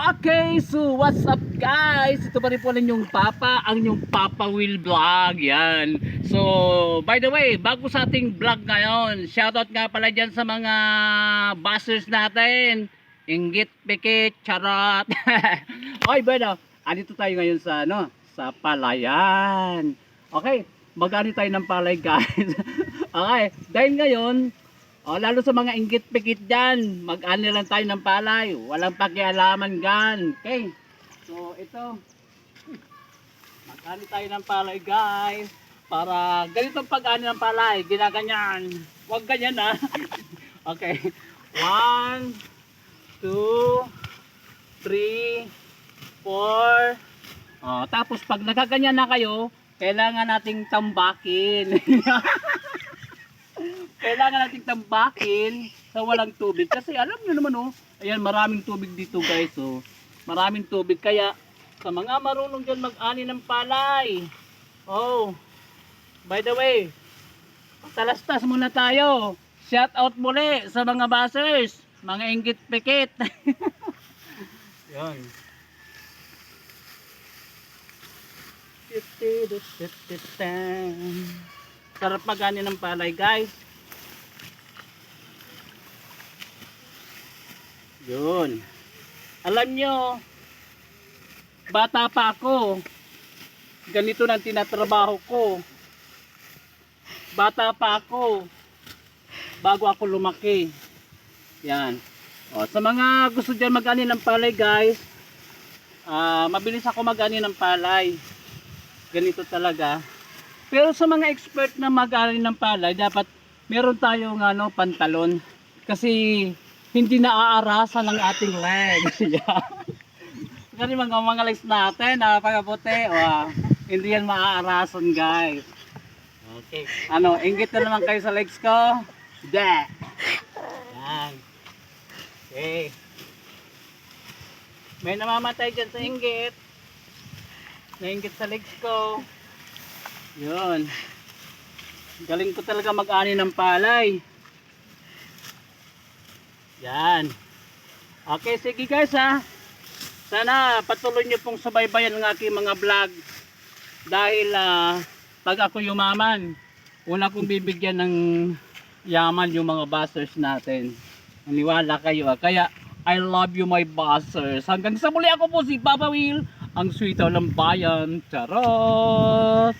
Okay, so what's up guys? Ito pa rin po yung Papa, ang yung Papa Will Vlog, yan. So, by the way, bago sa ating vlog ngayon, shoutout nga pala dyan sa mga buzzers natin. Inggit, pikit, charot. Oy, bueno, andito tayo ngayon sa, ano, sa palayan. Okay, mag-ani tayo ng palay guys. okay, dahil ngayon, Oh, lalo sa mga inggit-pikit dyan, mag-ano lang tayo ng palay. Walang pakialaman gan. Okay. So, ito. Mag-ano tayo ng palay, guys. Para ganitong pag-ano ng palay, ginaganyan. Huwag ganyan, ha. okay. One, two, three, four. Oh, tapos pag nakaganyan na kayo, kailangan nating tambakin. kailangan nating tambakin sa walang tubig. Kasi alam nyo naman oh, ayan maraming tubig dito guys oh. Maraming tubig kaya sa mga marunong dyan mag-ani ng palay. Oh, by the way, talastas muna tayo. Shout out muli sa mga basers, mga inggit pikit. Yan. Sarap mag-ani ng palay guys. Yun. Alam nyo, bata pa ako. Ganito nang tinatrabaho ko. Bata pa ako. Bago ako lumaki. Yan. O, sa mga gusto dyan mag-ani ng palay guys, ah mabilis ako mag-ani ng palay. Ganito talaga. Pero sa mga expert na mag-ani ng palay, dapat meron tayong ano, pantalon. Kasi hindi naaarasan ng ating legs. Yan. Kasi mga mga legs natin, napakaputi. Wow. Hindi yan maaarasan guys. Okay. Ano, inggit na naman kayo sa legs ko. Da. Yan. Okay. May namamatay dyan sa inggit. Nainggit sa legs ko. Yun. Galing ko talaga mag-ani ng palay. Yan. Okay, sige guys ha. Sana patuloy nyo pong subaybayan ng aking mga vlog. Dahil ah, pag ako yumaman, una kong bibigyan ng yaman yung mga buzzers natin. Naniwala kayo ah. Kaya I love you my buzzers. Hanggang sa muli ako po si Papa Will, ang sweeter ng bayan. Charot!